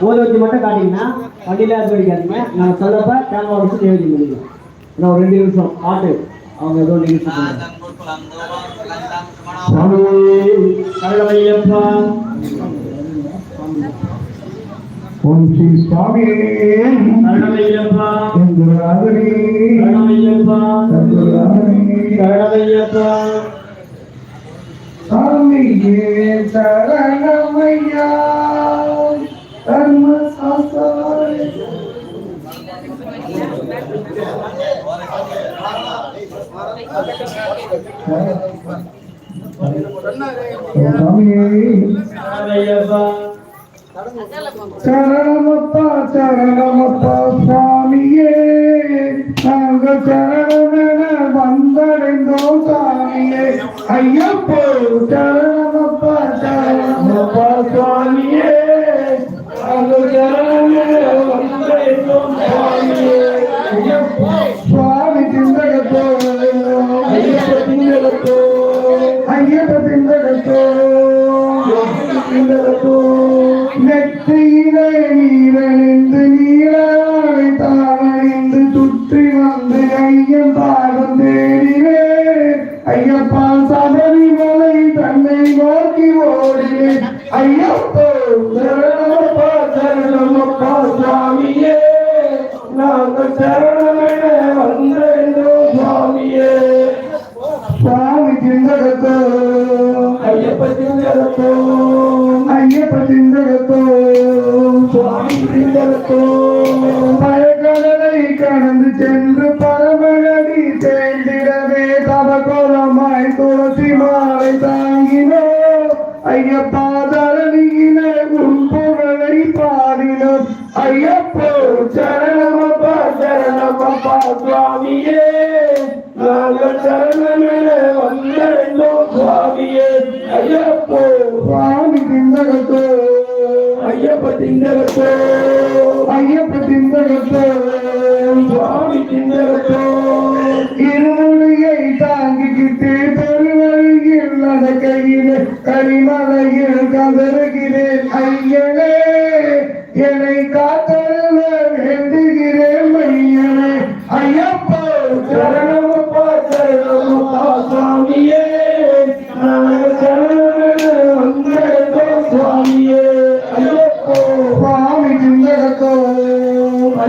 ஊதுவத்தி மட்டும் காட்டிங்கன்னா வண்டியில அது படிக்காதீங்க நான் சொல்லப்ப கேமரா வச்சு தேவை முடியும் இன்னும் ஒரு ரெண்டு நிமிஷம். பாட்டு. அவங்க ஏதோ நிகழ்ச்சி பண்ணுவாங்க. சுவாமி சரணமையப்பா ஓம் ஸ்ரீ சுவாமி சரணமையப்பா எங்குராதனி சரணமையப்பா எங்குராதனி சரணமையப்பா சாமியே சரணமையா தர்ம சாஸ்தாய சாமியே சரணமையப்பா சரணமப்பா சரணமப்பா சுவாமியே நாங்கள் சரணமென வந்தடைந்தோம் சாமியே ஐயப்போ சரணமப்பா சரணமப்பா சுவாமியே நாங்கள் சரணமென வந்தடைந்தோம் சாமியே ஐயப்போ சுவாமி திண்டகத்தோ ஐயப்ப திண்டகத்தோ ஐயப்ப திண்டகத்தோ திண்டகத்தோ நெற்றியிலே நீரணிந்து நீரானை தானணிந்து சுற்றி வந்து ஐயன் பாதம் தேடினே. ஐயப்பா சபரிமலை தன்னை நோக்கி ஓடினேன் ஐயப்போ சரணமப்பா சரணமப்பா சுவாமியே. நாங்கள் சரணமென வந்தேன் சுவாமியே. சுவாமி சிந்தகத்தோ ஐயப்ப சிந்தகத்தோ சுவாமி கடந்து சென்று பரமழடி சேர்ந்திடவே தவகோலமாய் துளசி மாலை தாங்கினோ. ஐயப்பா தரணியின உன் புகழை பாடினோம் ஐயப்போ சரணமப்பா சரணமப்பா சுவாமியே. நாங்கள் சரணமென வந்தோம் சுவாமியே ஐயப்போ சுவாமி திண்டகத்தோ ஐயப்ப திண்டகத்தோ ஐயப்ப திண்டகத்தோ சுவாமி திண்டகத்தோ இருமுடியை தாங்கிக்கிட்டு பெருவழியில் நடக்கையில் கரிமலையில் கதறுகிறேன் ஐயனே என்னை காத்தருவர் எழுதுகிறேன் மையனே ஐயப்பா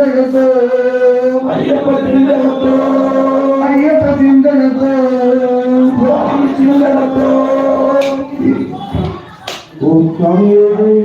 சுவாமி திண்டகத்தோ ஐயப்ப திண்டகத்தோ ஐயப்ப திண்டகத்தோ சுவாமி திண்டகத்தோ ஓம் சுவாமியே